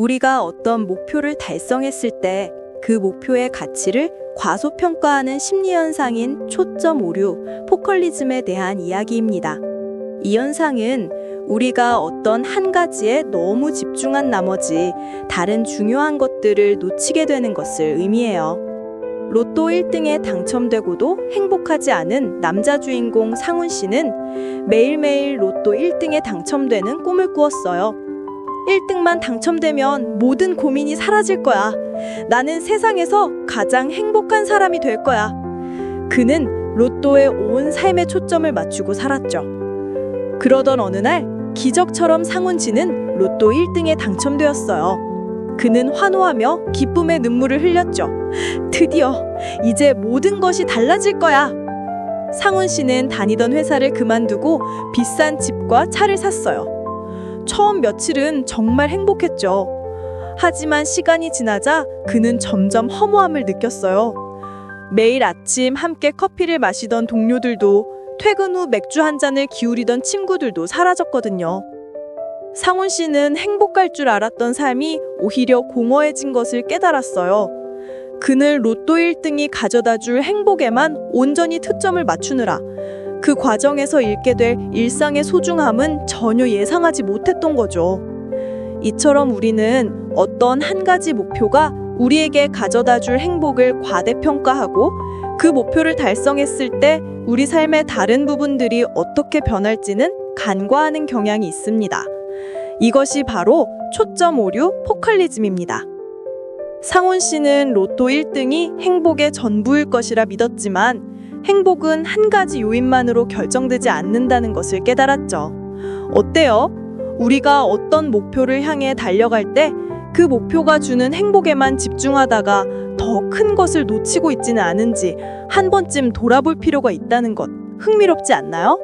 우리가 어떤 목표를 달성했을 때 그 목표의 가치를 과소평가하는 심리 현상인 초점 오류, 포컬리즘에 대한 이야기입니다. 이 현상은 우리가 어떤 한 가지에 너무 집중한 나머지 다른 중요한 것들을 놓치게 되는 것을 의미해요. 로또 1등에 당첨되고도 행복하지 않은 남자 주인공 상훈 씨는 매일매일 로또 1등에 당첨되는 꿈을 꾸었어요. 1등만 당첨되면 모든 고민이 사라질 거야. 나는 세상에서 가장 행복한 사람이 될 거야. 그는 로또에 온 삶의 초점을 맞추고 살았죠. 그러던 어느 날 기적처럼 상훈 씨는 로또 1등에 당첨되었어요. 그는 환호하며 기쁨의 눈물을 흘렸죠. 드디어 이제 모든 것이 달라질 거야. 상훈 씨는 다니던 회사를 그만두고 비싼 집과 차를 샀어요. 처음 며칠은 정말 행복했죠. 하지만 시간이 지나자 그는 점점 허무함을 느꼈어요. 매일 아침 함께 커피를 마시던 동료들도 퇴근 후 맥주 한 잔을 기울이던 친구들도 사라졌거든요. 상훈 씨는 행복할 줄 알았던 삶이 오히려 공허해진 것을 깨달았어요. 그는 로또 1등이 가져다 줄 행복에만 온전히 특점을 맞추느라 그 과정에서 잃게 될 일상의 소중함은 전혀 예상하지 못했던 거죠. 이처럼 우리는 어떤 한 가지 목표가 우리에게 가져다 줄 행복을 과대평가하고 그 목표를 달성했을 때 우리 삶의 다른 부분들이 어떻게 변할지는 간과하는 경향이 있습니다. 이것이 바로 초점 오류 포컬리즘입니다. 상훈 씨는 로또 1등이 행복의 전부일 것이라 믿었지만 행복은 한 가지 요인만으로 결정되지 않는다는 것을 깨달았죠. 어때요? 우리가 어떤 목표를 향해 달려갈 때 그 목표가 주는 행복에만 집중하다가 더 큰 것을 놓치고 있지는 않은지 한 번쯤 돌아볼 필요가 있다는 것 흥미롭지 않나요?